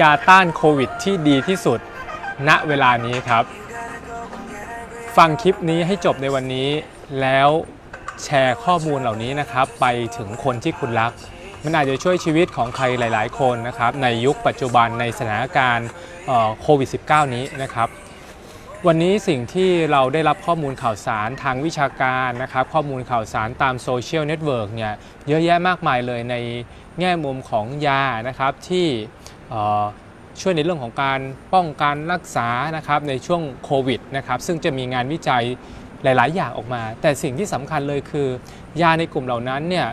ยาต้านโควิดที่ดีที่สุด ณเวลานี้ครับ ฟังคลิปนี้ให้จบในวันนี้ แล้วแชร์ข้อมูลเหล่านี้นะครับ ไปถึงคนที่คุณรัก มันอาจจะช่วยชีวิตของใครหลาย ๆ คนนะครับ ในยุคปัจจุบันในสถานการณ์โควิด -19 นี้นะครับวันนี้สิ่งที่เราได้รับข้อมูลข่าวสารทางวิชาการนะครับ ข้อมูลข่าวสารตามโซเชียลเน็ตเวิร์กเนี่ยเยอะแยะมากมายเลยในแง่มุมของยานะครับที่ ช่วยในเรื่องของการป้องกันรักษานะครับในช่วงโควิดนะครับซึ่งจะมีงานวิจัยหลาย ๆ อย่างออกมา แต่สิ่งที่สำคัญเลยคือ ยาในกลุ่มเหล่านั้นเนี่ย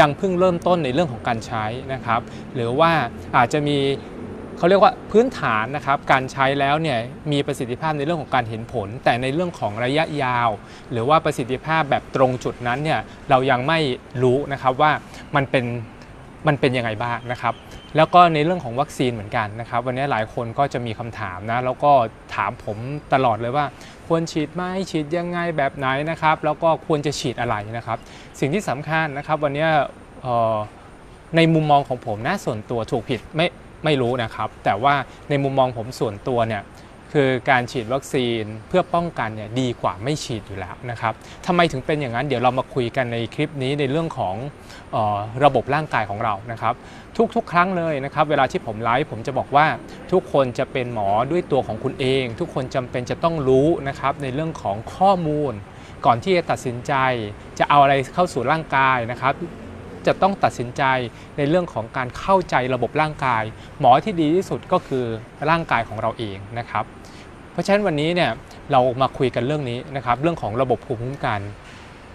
ยังเพิ่งเริ่มต้นในเรื่องของการใช้นะครับ หรือว่าอาจจะมีเขาเรียกว่าพื้นฐานนะครับการใช้แล้วเนี่ยมีประสิทธิภาพในเรื่องของการเห็นผล แต่ในเรื่องของระยะยาว หรือว่าประสิทธิภาพแบบตรงจุดนั้นเนี่ยเรายังไม่รู้นะครับว่ามันเป็นมันเป็นยังไงบ้างนะครับ แล้วก็ในเรื่องของวัคซีนเหมือนกันนะครับ วันนี้หลายคนก็จะมีคำถามนะ แล้วก็ถามผมตลอดเลยว่า ควรฉีดไหมฉีดยังไงแบบไหนนะครับ แล้วก็ควรจะฉีดอะไรนะครับ สิ่งที่สำคัญนะครับวันนี้ในมุมมองของผมนะส่วนตัวถูกผิดไม่ไม่รู้นะครับ แต่ว่าในมุมมองผมส่วนตัวเนี่ย คือการฉีดวัคซีนเพื่อป้องกันเนี่ยดีกว่าไม่ฉีดอยู่แล้วนะครับทำไมถึงเป็นอย่างนั้นเดี๋ยวเรามาคุยกันในคลิปนี้ในเรื่องของออระบบร่างกายของเรานะครับ ทุกๆ ครั้งเลยนะครับ เวลาที่ผมไลฟ์ผมจะบอกว่าทุกคนจะเป็นหมอด้วยตัวของคุณเอง ทุกคนจำเป็นจะต้องรู้นะครับในเรื่องของข้อมูล ก่อนที่จะตัดสินใจ จะเอาอะไรเข้าสู่ร่างกายนะครับจะต้องตัดสินใจในเรื่องของการเข้าใจระบบร่างกาย หมอที่ดีที่สุดก็คือร่างกายของเราเองนะครับ เพราะฉะนั้นวันนี้เนี่ยเรามาคุยกันเรื่องนี้นะครับเรื่องของระบบภูมิคุ้มกัน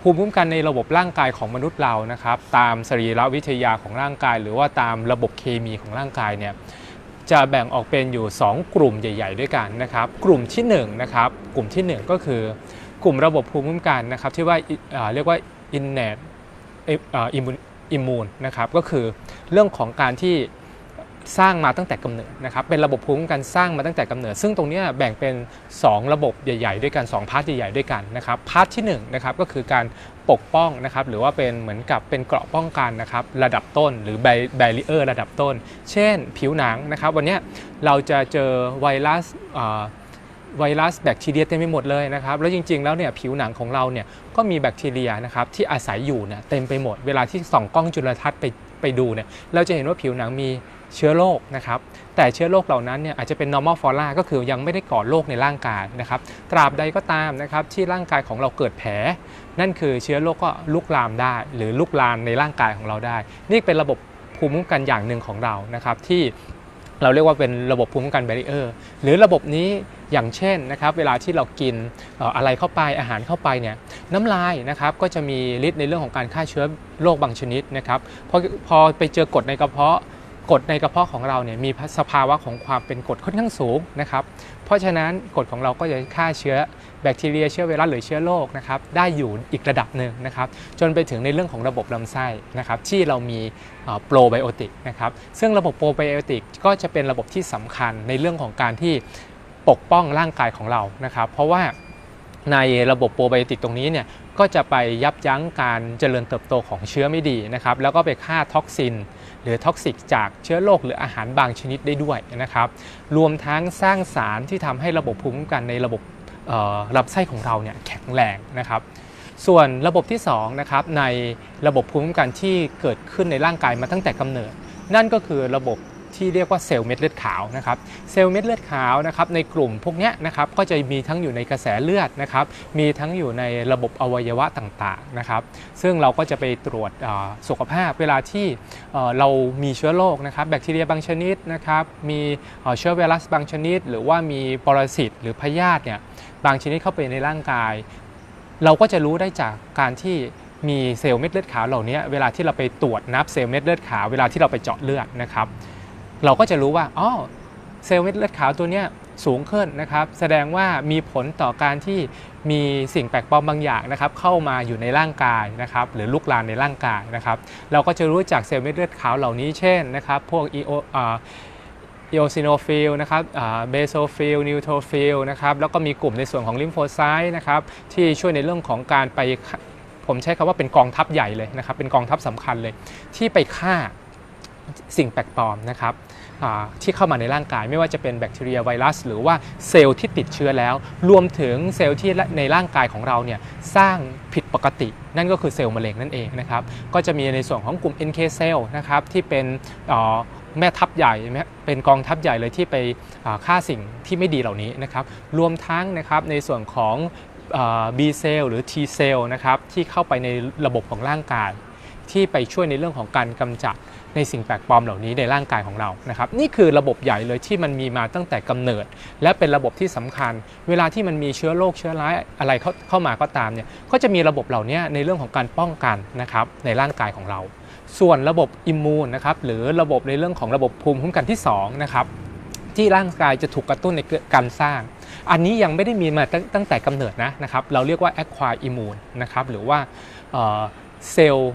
ภูมิคุ้มกันในระบบร่างกายของมนุษย์เรานะครับตามสรีรวิทยาของร่างกาย หรือว่าตามระบบเคมีของร่างกายเนี่ยจะแบ่งออกเป็นอยู่ 2 กลุ่มใหญ่ ๆ ด้วยกันนะครับกลุ่มที่1นะครับกลุ่มที่ 1 ก็คือกลุ่มระบบภูมิคุ้มกันนะครับที่ว่าเรียกว่า innate อิมมูนอิมมูนนะครับก็คือเรื่องของการที่ สร้างมาตั้งแต่กำเนิดนะครับเป็นระบบภูมิคุ้มกันสร้างมาตั้งแต่กำเนิด ซึ่งตรงนี้แบ่งเป็น 2 ระบบใหญ่ ๆ ด้วยกัน2พาร์ทใหญ่ๆด้วยกันนะครับพาร์ทที่1นะครับก็คือการปกป้องนะครับหรือว่าเป็นเหมือนกับเป็นเกราะป้องกันนะครับระดับต้นหรือแบรีเออร์ระดับต้น เช่น ผิวหนังนะครับวันนี้เราจะเจอไวรัสอ ไวรัสแบคทีเรียเต็มไปหมดเลยนะครับ แล้วจริงๆแล้วเนี่ยผิวหนังของเราเนี่ยก็มีแบคทีเรียนะครับที่อาศัยอยู่เนี่ยเต็มไปหมด เวลาที่ส่องกล้องจุลทรรศน์ไปไปดูเนี่ยเราจะเห็นว่าผิวหนังมีเชื้อโรคนะครับ แต่เชื้อโรคเหล่านั้นเนี่ยอาจจะเป็น normal flora ก็คือยังไม่ได้ก่อโรคในร่างกายนะครับ ตราบใดก็ตามนะครับที่ร่างกายของเราเกิดแผล นั่นคือเชื้อโรคก็ลุกลามได้ หรือลุกลามในร่างกายของเราได้ นี่เป็นระบบภูมิคุ้มกันอย่างหนึ่งของเรานะครับที่ เราเรียกว่าเป็นระบบภูมิคุ้มกันแบรีเออร์หรือระบบนี้อย่างเช่นนะครับเวลาที่เรากินเอ่ออะไรเข้าไปอาหารเข้าไปเนี่ยน้ำลายนะครับก็จะมีฤทธิ์ในเรื่องของการฆ่าเชื้อโรคบางชนิดนะครับพอพอไปเจอกรดในกระเพาะ กรดในกระเพาะของเราเนี่ยมีสภาวะของความเป็นกรดค่อนข้างสูงนะครับ เพราะฉะนั้นกรดของเราก็จะฆ่าเชื้อแบคทีเรียเชื้อไวรัสหรือเชื้อโรคนะครับได้อยู่อีกระดับหนึ่งนะครับ จนไปถึงในเรื่องของระบบลำไส้นะครับที่เรามีโปรไบโอติกนะครับซึ่งระบบโปรไบโอติกก็จะเป็นระบบที่สำคัญในเรื่องของการที่ปกป้องร่างกายของเรานะครับ เพราะว่าในระบบโปรไบโอติกตรงนี้เนี่ยก็จะไปยับยั้งการเจริญเติบโตของเชื้อไม่ดีนะครับแล้วก็ไปฆ่าท็อกซิน หรือท็อกซิกจากเชื้อโรคหรืออาหารบางชนิดได้ด้วยนะครับ รวมทั้งสร้างสารที่ทำให้ระบบภูมิคุ้มกันในระบบลำไส้ของเราเนี่ยแข็งแรงนะครับ ส่วนระบบที่2นะครับในระบบภูมิคุ้มกันที่เกิดขึ้นในร่างกายมาตั้งแต่กำเนิด นั่นก็คือระบบ ที่เรียกว่าเซลล์เม็ดเลือดขาวนะครับเซลล์เม็ดเลือดขาวนะครับในกลุ่มพวกนี้นะครับก็จะมีทั้งอยู่ในกระแสเลือดนะครับมีทั้งอยู่ในระบบอวัยวะต่างๆนะครับซึ่งเราก็จะไปตรวจสุขภาพเวลาที่เรามีเชื้อโรคนะครับแบคทีเรียบางชนิดนะครับมีเอ่อเชื้อไวรัสบางชนิด หรือว่ามีปรสิตหรือพยาธิเนี่ยบางชนิดเข้าไปในร่างกาย เราก็จะรู้ได้จากการที่มีเซลล์เม็ดเลือดขาวเหล่านี้เวลาที่เราไปตรวจนับเซลล์เม็ดเลือดขาวเวลาที่เราไปเจาะเลือดนะครับ เราก็จะรู้ว่าอ๋อเซลล์เม็ดเลือดขาวตัวเนี้ยสูงขึ้นนะครับ แสดงว่ามีผลต่อการที่มีสิ่งแปลกปลอมบางอย่างนะครับ เข้ามาอยู่ในร่างกายนะครับ หรือลุกลามในร่างกายนะครับ เราก็จะรู้จากเซลล์เม็ดเลือดขาวเหล่านี้เช่นนะครับ พวก EO อ่าอีโอซิโนฟิลนะครับเบโซฟิลนิวโทฟิลนะครับ แล้วก็มีกลุ่มในส่วนของลิมโฟไซต์นะครับ ที่ช่วยในเรื่องของการไป ผมใช้คำว่าเป็นกองทัพใหญ่เลยนะครับ เป็นกองทัพสำคัญเลย ที่ไปฆ่า สิ่งแปลกปลอมนะครับที่เข้ามาในร่างกายไม่ว่าจะเป็นแบคทีเรียไวรัส หรือว่าเซลล์ที่ติดเชื้อแล้ว รวมถึงเซลล์ที่ในร่างกายของเราเนี่ยสร้างผิดปกติ นั่นก็คือเซลล์มะเร็งนั่นเองนะครับก็จะมีในส่วนของกลุ่ม NK เซลล์นะครับที่เป็นแม่ทัพใหญ่เป็นกองทัพใหญ่เลยที่ไปฆ่าสิ่งที่ไม่ดีเหล่านี้นะครับรวมทั้งนะครับในส่วนของ B เซลล์หรือ T เซลล์นะครับที่เข้าไปในระบบของร่างกาย ที่ไปช่วยในเรื่องของการกำจัดในสิ่งแปลกปลอมเหล่านี้ในร่างกายของเรานะครับนี่คือระบบใหญ่เลยที่มันมีมาตั้งแต่กำเนิด และเป็นระบบที่สำคัญ เวลาที่มันมีเชื้อโรคเชื้อร้ายอะไรเข้าเข้ามาก็ตามเนี่ยก็จะมีระบบเหล่านี้ในเรื่องของการป้องกันนะครับในร่างกายของเรา ส่วนระบบอิมมูนนะครับหรือระบบในเรื่องของระบบภูมิคุ้มกันที่สองนะครับที่ร่างกายจะถูกกระตุ้นในการสร้าง อันนี้ยังไม่ได้มีมาตั้งแต่กำเนิดนะนะครับเราเรียกว่า acquired immune นะครับหรือว่าเอ่อเซลล์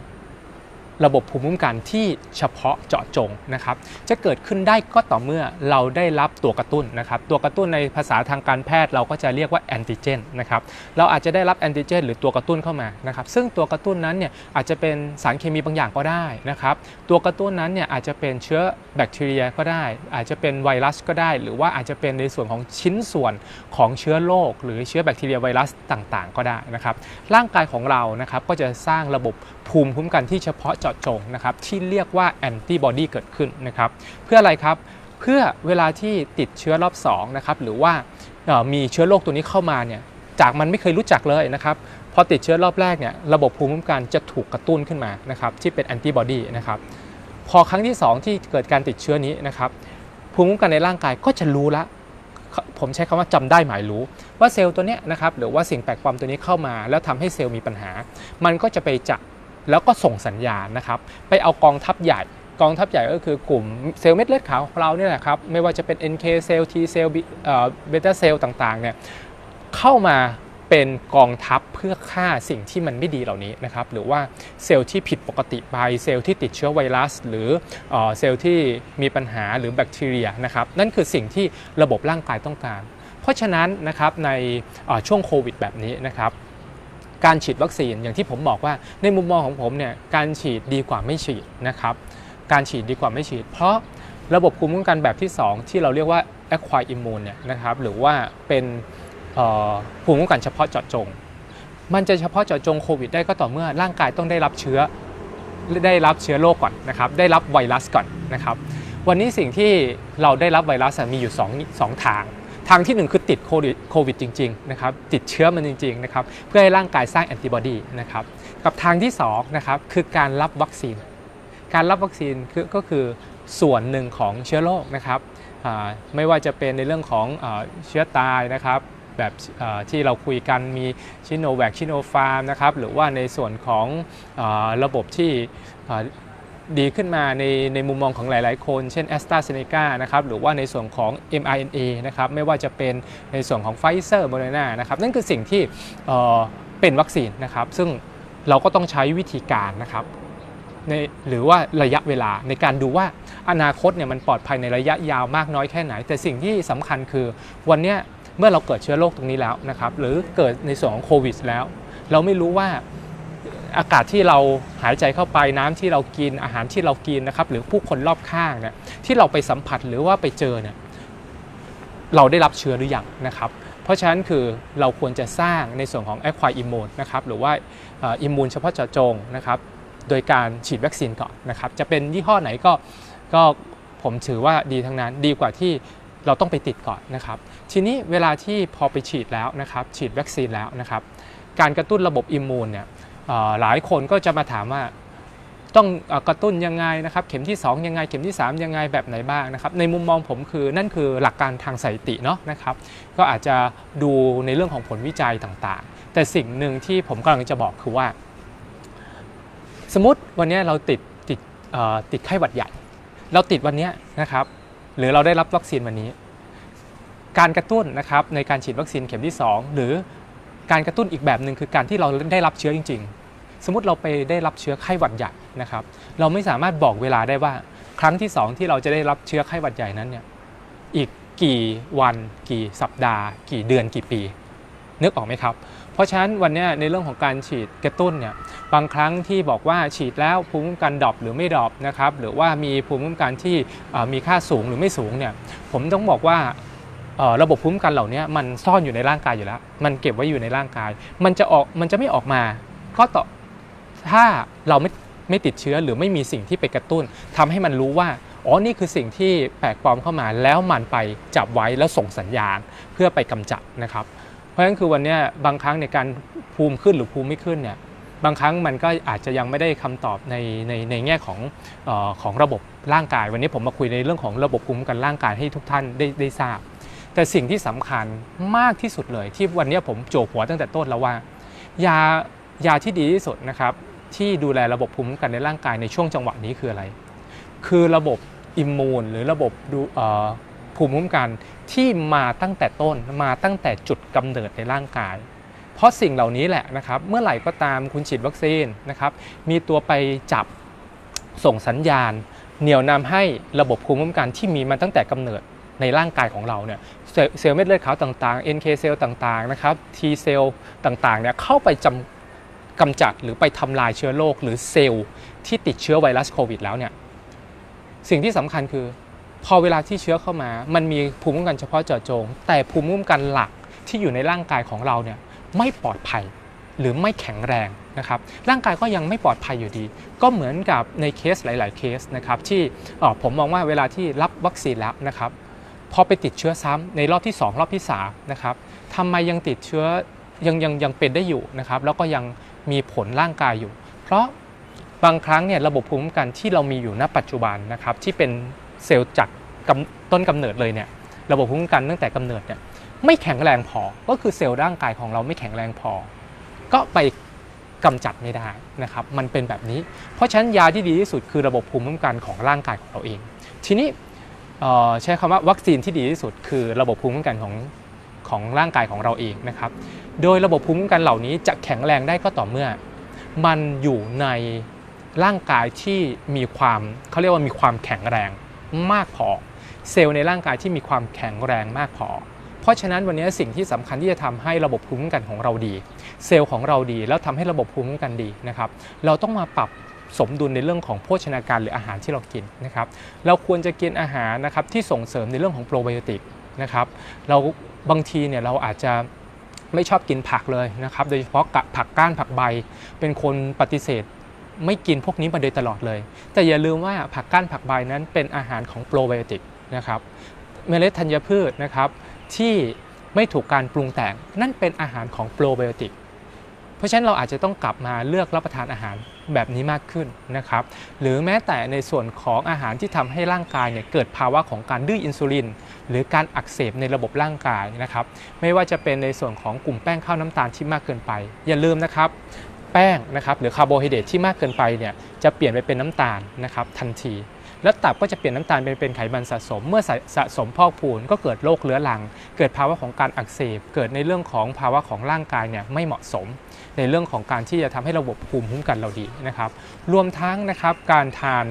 ระบบภูมิคุ้มกันที่เฉพาะเจาะจงนะครับจะเกิดขึ้นได้ก็ต่อเมื่อเราได้รับตัวกระตุ้นนะครับตัวกระตุ้นในภาษาทางการแพทย์เราก็จะเรียกว่าแอนติเจนนะครับเราอาจจะได้รับแอนติเจนหรือตัวกระตุ้นเข้ามานะครับซึ่งตัวกระตุ้นนั้นเนี่ยอาจจะเป็นสารเคมีบางอย่างก็ได้นะครับตัวกระตุ้นนั้นเนี่ยอาจจะเป็นเชื้อแบคทีเรียก็ได้ อาจจะเป็นไวรัสก็ได้ หรือว่าอาจจะเป็นในส่วนของชิ้นส่วนของเชื้อโรคหรือเชื้อแบคทีเรียไวรัสต่างๆ ก็ได้นะครับร่างกายของเรานะครับก็จะสร้างระบบภูมิคุ้มกันที่เฉพาะเจาะจงนะครับที่เรียกว่าแอนติบอดีเกิดขึ้นนะครับเพื่ออะไรครับเพื่อเวลาที่ติดเชื้อรอบ2นะครับหรือว่ามีเชื้อโรคตัวนี้เข้ามาเนี่ยจากมันไม่เคยรู้จักเลยนะครับพอติดเชื้อรอบแรกเนี่ยระบบภูมิคุ้มกันจะถูกกระตุ้นขึ้นมานะครับที่เป็นแอนติบอดีนะครับพอครั้งที่ 2 ที่เกิดการติดเชื้อนี้นะครับภูมิคุ้มกันในร่างกายก็จะรู้ละผมใช้คำว่าจำได้หมายรู้ ว่าเซลล์ตัวเนี้ยนะครับหรือว่าสิ่งแปลกปลอมตัวนี้เข้ามา แล้วทำให้เซลล์มีปัญหา มันก็จะไปจับ แล้วก็ส่งสัญญาณนะครับไปเอากองทัพใหญ่กองทัพใหญ่ก็คือกลุ่มเซลล์เม็ดเลือดขาวของเราเนี่ยแหละครับไม่ว่าจะเป็น NK เซลล์ T เซลล์เบต้าเซลล์ต่างๆเนี่ยเข้ามาเป็นกองทัพเพื่อฆ่าสิ่งที่มันไม่ดีเหล่านี้นะครับหรือว่าเซลล์ที่ผิดปกติไปเซลล์ที่ติดเชื้อไวรัส หรือเออเซลล์ที่มีปัญหาหรือแบคทีเรียนะครับนั่นคือสิ่งที่ระบบร่างกายต้องการ เพราะฉะนั้นนะครับในช่วงโควิดแบบนี้นะครับ การฉีดวัคซีนอย่างที่ผมบอกว่าในมุมมองของผมเนี่ยการฉีดดีกว่าไม่ฉีดนะครับการฉีดดีกว่าไม่ฉีด เพราะระบบภูมิคุ้มกันแบบที่ 2 ที่เราเรียกว่า acquired immune เนี่ยนะครับหรือว่าเป็นภูมิคุ้มกันเฉพาะเจาะจง มันจะเฉพาะเจาะจงโควิดได้ก็ต่อเมื่อร่างกายต้องได้รับเชื้อได้รับเชื้อโรคก่อนนะครับได้รับไวรัสก่อนนะครับวันนี้สิ่งที่เราได้รับไวรัสมีอยู่2งสองทาง ทางที่ 1 คือติดโควิดจริงๆนะครับติดเชื้อมันจริงๆนะครับเพื่อให้ร่างกายสร้างแอนติบอดีนะครับกับทางที่2นะครับคือการรับวัคซีน การรับวัคซีนก็คือส่วนหนึ่งของเชื้อโรคนะครับไม่ว่าจะเป็นในเรื่องของเชื้อตายนะครับแบบที่เราคุยกันมีชิโนแวคชิโนฟาร์มนะครับหรือว่าในส่วนของอระบบที่ ดีขึ้นมาในในมุมมองของหลาย ๆ คน เช่น a s t r a z เซ e c a นะครับหรือว่าในส่วนของ mRNA นะครับไม่ว่าจะเป็นในส่วนของ Pfizer m o d e r n a นะครับนั่นคือสิ่งที่เอ่อเป็นวัคซีนนะครับซึ่งเราก็ต้องใช้วิธีการนะครับในหรือว่าระยะเวลาในการดูว่าอนาคตเนี่ยมันปลอดภัยในระยะยาวมากน้อยแค่ไหน แต่สิ่งที่สำคัญคือวันนี้เมื่อเราเกิดเชื้อโรคตรงนี้แล้วนะครับหรือเกิดในส่วนของโควิดแล้ว เราไม่รู้ว่า อากาศที่เราหายใจเข้าไปน้ำที่เรากินอาหารที่เรากินนะครับหรือผู้คนรอบข้างเนี่ยที่เราไปสัมผัสหรือว่าไปเจอเนี่ยเราได้รับเชื้อหรือยังนะครับ เพราะฉะนั้นคือเราควรจะสร้างในส่วนของ acquired immune นะครับหรือว่าอิมมูนเฉพาะเจาะจงนะครับโดยการฉีดวัคซีนก่อนนะครับจะเป็นยี่ห้อไหนก็ก็ผมถือว่าดีทั้งนั้นดีกว่าที่เราต้องไปติดก่อนนะครับ ทีนี้เวลาที่พอไปฉีดแล้วนะครับ ฉีดวัคซีนแล้วนะครับ การกระตุ้นระบบอิมมูนเนี่ย หลายคนก็จะมาถามว่าต้องอกระตุ้นยังไงนะครับ เข็มที่ 2 ยังไง เข็มที่ 3 ยังไงแบบไหนบ้างนะครับ ในมุมมองผมคือนั่นคือหลักการทางสถิติเนาะนะครับ ก็อาจจะดูในเรื่องของผลวิจัยต่างๆ แต่สิ่งหนึ่งที่ผมกำลังจะบอกคือว่า สมมติวันนี้เราติดติดติดไข้หวัดใหญ่ เราติดวันนี้นะครับ หรือเราได้รับวัคซีนวันนี้ การกระตุ้นนะครับในการฉีดวัคซีนเข็มที่ 2 หรือ การกระตุ้นอีกแบบหนึ่งคือการที่เราได้รับเชื้อจริง ๆ สมมติเราไปได้รับเชื้อไข้หวัดใหญ่นะครับ เราไม่สามารถบอกเวลาได้ว่า ครั้งที่ 2 ที่เราจะได้รับเชื้อไข้หวัดใหญ่นั้นเนี่ยอีกกี่วัน กี่สัปดาห์ กี่เดือนกี่ปี นึกออกไหมครับ เพราะฉะนั้นวันนี้ในเรื่องของการฉีดกระตุ้นเนี่ยบางครั้งที่บอกว่าฉีดแล้วภูมิคุ้มกันดรอปหรือไม่ดรอปนะครับหรือว่ามีภูมิคุ้มกันที่มีค่าสูงหรือไม่สูงเนี่ยผมต้องบอกว่า ระบบภูมิคุ้มกันเหล่านี้มันซ่อนอยู่ในร่างกายอยู่แล้ว มันเก็บไว้อยู่ในร่างกาย มันจะออกมันจะไม่ออกมาก็ต่อถ้าเราไม่ไม่ติดเชื้อหรือไม่มีสิ่งที่ไปกระตุ้นทำให้มันรู้ว่าอ๋อนี่คือสิ่งที่แปลกปลอมเข้ามาแล้วมันไปจับไว้แล้วส่งสัญญาณเพื่อไปกำจัดนะครับ เพราะฉะนั้นคือวันนี้บางครั้งในการภูมิขึ้นหรือภูมิไม่ขึ้นเนี่ยบางครั้งมันก็อาจจะยังไม่ได้คำตอบในในในแง่ของออของระบบร่างกาย วันนี้ผมมาคุยในเรื่องของระบบภูมิคุ้มกันร่างกายให้ทุกท่านได้ได้ทราบ แต่สิ่งที่สำคัญมากที่สุดเลยที่วันนี้ผมโจหัวตั้งแต่ต้นแล้วว่ายายาที่ดีที่สุดนะครับที่ดูแลระบบภูมิคุ้มกันในร่างกายในช่วงจังหวะนี้คืออะไร คือระบบอิมมูนหรือระบบดูภูมิคุ้มกันที่มาตั้งแต่ต้นมาตั้งแต่จุดกำเนิดในร่างกาย เพราะสิ่งเหล่านี้แหละนะครับเมื่อไหร่ก็ตามคุณฉีดวัคซีนนะครับมีตัวไปจับส่งสัญญาณ เหนี่ยวนำให้ระบบภูมิคุ้มกันที่มีมาตั้งแต่กำเนิด ในร่างกายของเราเนี่ยเซลล์เม็ดเลือดขาวต่างๆ NK เซลล์ต่างๆนะครับ T เซลล์ต่างๆเนี่ยเข้าไปจำกำจัดหรือไปทำลายเชื้อโรคหรือเซลล์ที่ติดเชื้อไวรัสโควิดแล้วเนี่ยสิ่งที่สำคัญคือพอเวลาที่เชื้อเข้ามา มันมีภูมิคุ้มกันเฉพาะเจาะจง แต่ภูมิคุ้มกันหลักที่อยู่ในร่างกายของเราเนี่ยไม่ปลอดภัยหรือไม่แข็งแรงนะครับ ร่างกายก็ยังไม่ปลอดภัยอยู่ดี ก็เหมือนกับในเคสหลาย ๆ เคสนะครับที่ผมมองว่าเวลาที่รับวัคซีนแล้วนะครับ พอไปติดเชื้อซ้ำในรอบที่ 2 รอบที่3นะครับทำไมยังติดเชื้อยังยังยังเป็นได้อยู่นะครับ แล้วก็ยังมีผลร่างกายอยู่ เพราะบางครั้งเนี่ยระบบภูมิคุ้มกันที่เรามีอยู่ณปัจจุบันนะครับ ที่เป็นเซลล์จากต้นกำเนิดเลยเนี่ยระบบภูมิคุ้มกันตั้งแต่กำเนิดเนี่ยไม่แข็งแรงพอ ก็คือเซลล์ร่างกายของเราไม่แข็งแรงพอ ก็ไปกำจัดไม่ได้นะครับ มันเป็นแบบนี้ เพราะฉะนั้นยาที่ดีที่สุดคือระบบภูมิคุ้มกันของร่างกายของเราเอง ทีนี้ ใช้คำว่าวัคซีนที่ดีที่สุด คือระบบภูมิคุ้มกันของของร่างกายของเราเองนะครับ โดยระบบภูมิคุ้มกันเหล่านี้จะแข็งแรงได้ก็ต่อเมื่อ มันอยู่ในร่างกายที่มีความเขาเรียกว่ามีความแข็งแรงมากพอ เซลล์ในร่างกายที่มีความแข็งแรงมากพอ เพราะฉะนั้นวันนี้สิ่งที่สำคัญที่จะทำให้ระบบภูมิคุ้มกันของเราดี เซลล์ของเราดีแล้วทำให้ระบบภูมิคุ้มกันดีนะครับ เราต้องมาปรับ สมดุลในเรื่องของโภชนาการหรืออาหารที่เรากินนะครับเราควรจะกินอาหารนะครับที่ส่งเสริมในเรื่องของโปรไบโอติกนะครับเราบางทีเนี่ยเราอาจจะไม่ชอบกินผักเลยนะครับโดยเฉพาะกะผักก้านผักใบ เป็นคนปฏิเสธไม่กินพวกนี้มาโดยตลอดเลย แต่อย่าลืมว่าผักก้านผักใบนั้นเป็นอาหารของโปรไบโอติกนะครับเมล็ดธัญพืชนะครับที่ไม่ถูกการปรุงแต่งนั่นเป็นอาหารของโปรไบโอติก เพราะฉะนั้นเราอาจจะต้องกลับมาเลือกรับประทานอาหารแบบนี้มากขึ้นนะครับ หรือแม้แต่ในส่วนของอาหารที่ทำให้ร่างกายเนี่ยเกิดภาวะของการดื้ออินซูลิน หรือการอักเสบในระบบร่างกายนะครับ ไม่ว่าจะเป็นในส่วนของกลุ่มแป้งข้าวน้ำตาลที่มากเกินไป อย่าลืมนะครับ แป้งนะครับหรือคาร์โบไฮเดรตที่มากเกินไปเนี่ยจะเปลี่ยนไปเป็นน้ำตาลนะครับทันทีแล้วตับก็จะเปลี่ยนน้ำตาลไปเป็นไขมันสะสม เมื่อสะสะสมพอกพูนก็เกิดโรคเรื้อรัง เกิดภาวะของการอักเสบ เกิดในเรื่องของภาวะของร่างกายเนี่ยไม่เหมาะสม ในเรื่องของการที่จะทำให้ระบบภูมิคุ้มกันเราดีนะครับ รวมทั้งนะครับการทาน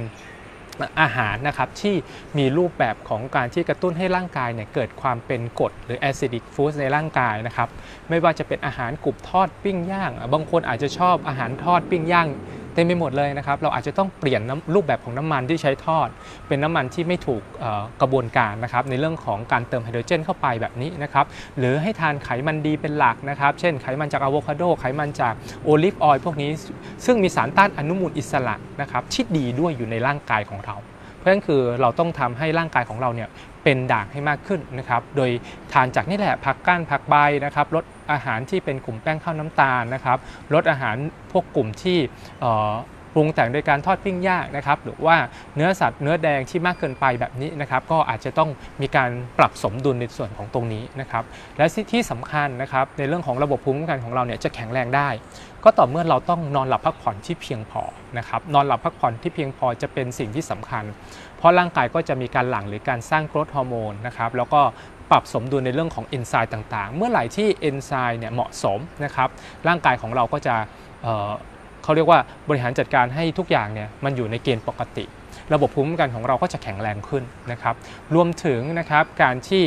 อาหารนะครับที่มีรูปแบบของการที่กระตุ้นให้ร่างกายเนี่ยเกิดความเป็นกรดหรือ acidic food ในร่างกายนะครับ ไม่ว่าจะเป็นอาหารกรุบทอดปิ้งย่าง บางคนอาจจะชอบอาหารทอดปิ้งย่าง เต็มไปหมดเลยนะครับ เราอาจจะต้องเปลี่ยนนรูปแบบของน้ำมันที่ใช้ทอด เป็นน้ำมันที่ไม่ถูกกระบวนการนะครับในเรื่องของการเติมไฮโดรเจนเข้าไปแบบนี้นะครับหรือให้ทานไขมันดีเป็นหลักนะครับ เช่นไขมันจากอะโวคาโดไขมันจากโอลิฟออยล์พวกนี้ ซึ่งมีสารต้านอนุมูลอิสระนะครับที่ดีด้วยอยู่ในร่างกายของเรา เพราะฉะนั้นคือเราต้องทำให้ร่างกายของเราเนี่ย เป็นด่างให้มากขึ้นนะครับ โดยทานจากนี่แหละผักก้านผักใบนะครับลดอาหารที่เป็นกลุ่มแป้งข้าวน้ำตาลนะครับลดอาหารพวกกลุ่มที่ปรุงแต่งโดยการทอดปิ้งย่างนะครับ หรือว่าเนื้อสัตว์เนื้อแดงที่มากเกินไปแบบนี้นะครับ ก็อาจจะต้องมีการปรับสมดุลในส่วนของตรงนี้นะครับ และที่สำคัญนะครับในเรื่องของระบบภูมิคุ้มกันของเราเนี่ยจะแข็งแรงได้ ก็ต่อเมื่อเราต้องนอนหลับพักผ่อนที่เพียงพอนะครับนอนหลับพักผ่อนที่เพียงพอจะเป็นสิ่งที่สำคัญ ราะร่างกายก็จะมีการหลั่งหรือการสร้างกรทฮอร์โมนนะครับแล้วก็ปรับสมดุลในเรื่องของเอนไซม์ต่างๆ เมื่อไหร่ที่เอนไซม์เนี่ยเหมาะสมนะครับร่างกายของเราก็จะเเขาเรียกว่าบริหารจัดการให้ทุกอย่างเนี่ยมันอยู่ในเกณฑ์ปกติ ระบบภูมิคุ้มกันของเราก็จะแข็งแรงขึ้นนะครับรวมถึงนะครับการที่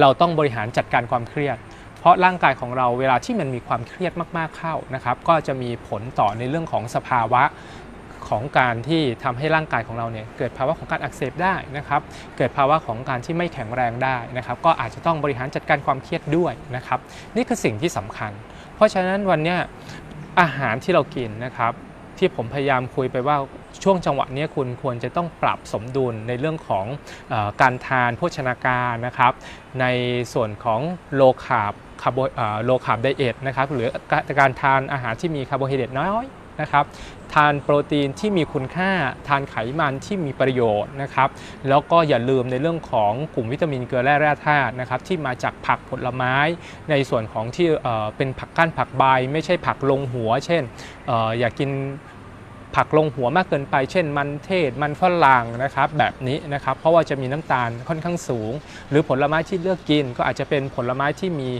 เราต้องบริหารจัดการความเครียด เพราะร่างกายของเราเวลาที่มันมีความเครียดมากๆเข้านะครับก็จะมีผลต่อในเรื่องของสภาวะ ของการที่ทำให้ร่างกายของเราเนี่ยเกิดภาวะของการอักเสบได้นะครับเกิดภาวะของการที่ไม่แข็งแรงได้นะครับก็อาจจะต้องบริหารจัดการความเครียดด้วยนะครับนี่คือสิ่งที่สำคัญ เพราะฉะนั้นวันนี้อาหารที่เรากินนะครับที่ผมพยายามคุยไปว่าช่วงจังหวะนี้คุณควรจะต้องปรับสมดุลในเรื่องของอการทานโภชนาการนะครับในส่วนของโลคาร์โบโลคาร์บไดเอทนะครับหรือการทานอาหารที่มีคาร์โบไฮเดรตน้อย นะครับทานโปรตีนที่มีคุณค่าทานไขมันที่มีประโยชน์นะครับแล้วก็อย่าลืมในเรื่องของกลุ่มวิตามินเกลือแร่แร่ธาตุนะครับที่มาจากผักผลไม้ ในส่วนของที่เเป็นผักก้านผักใบ ไม่ใช่ผักลงหัว เช่นอออย่ากิน ผักลงหัวมากเกินไป เช่น มันเทศ มันฝรั่งนะครับแบบนี้นะครับ เพราะว่าจะมีน้ำตาลค่อนข้างสูง หรือผลไม้ที่เลือกกิน ก็อาจจะเป็นผลไม้ที่มี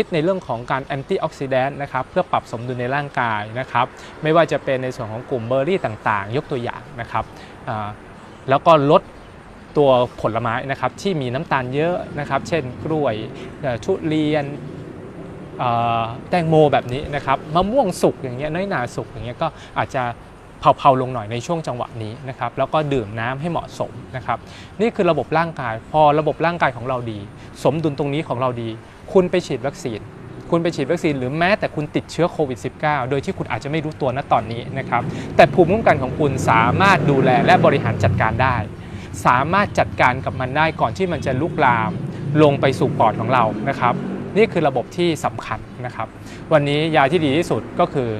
ฤทธิ์ในเรื่องของการแอนตี้ออกซิแดนต์นะครับเพื่อปรับสมดุลในร่างกายนะครับไม่ว่าจะเป็นในส่วนของกลุ่มเบอร์รี่ต่างๆ ยกตัวอย่างนะครับแล้วก็ลดตัวผลไม้นะครับที่มีน้ำตาลเยอะนะครับ เช่นกล้วยทุเรียน แตงโมแบบนี้นะครับมะม่วงสุกอย่างเงี้ยน้อยหนาสุกอย่างเงี้ยก็อาจจะเผาๆลงหน่อยในช่วงจังหวะนี้นะครับแล้วก็ดื่มน้ำให้เหมาะสมนะครับนี่คือระบบร่างกาย พอระบบร่างกายของเราดี สมดุลตรงนี้ของเราดี คุณไปฉีดวัคซีน คุณไปฉีดวัคซีนหรือแม้แต่คุณติดเชื้อโควิด -19 โดยที่คุณอาจจะไม่รู้ตัวณตอนนี้นะครับแต่ภูมิคุ้มกันของคุณสามารถดูแลและบริหารจัดการได้ สามารถจัดการกับมันได้ก่อนที่มันจะลุกลาม ลงไปสู่ปอดของเรานะครับ นี่คือระบบที่สำคัญนะครับ วันนี้ยาที่ดีที่สุดก็คือ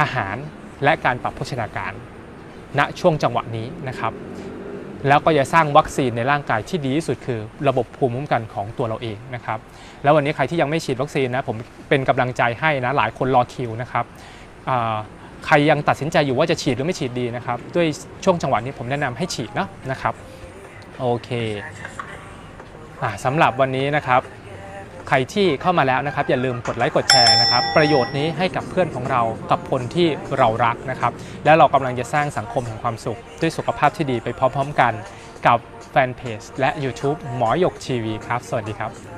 อาหารและการปรับโภชนาการณช่วงจังหวะนี้นะครับ แล้วก็จะสร้างวัคซีนในร่างกายที่ดีที่สุดคือระบบภูมิคุ้มกันของตัวเราเองนะครับ แล้ววันนี้ใครที่ยังไม่ฉีดวัคซีนนะผมเป็นกำลังใจให้นะหลายคนรอคิวนะครับใครยังตัดสินใจอยู่ว่าจะฉีดหรือไม่ฉีดดีนะครับ ด้วยช่วงจังหวะนี้ผมแนะนำให้ฉีดเนาะนะครับโอเคอ่าสำหรับวันนี้นะครับ ใครที่เข้ามาแล้วนะครับอย่าลืมกดไลค์กดแชร์นะครับประโยชน์นี้ให้กับเพื่อนของเรากับคนที่เรารักนะครับและเรากำลังจะสร้างสังคมแห่งความสุข ด้วยสุขภาพที่ดีไปพร้อมๆกันกับแฟนเพจและ YouTube หมอหยกทีวีครับ สวัสดีครับ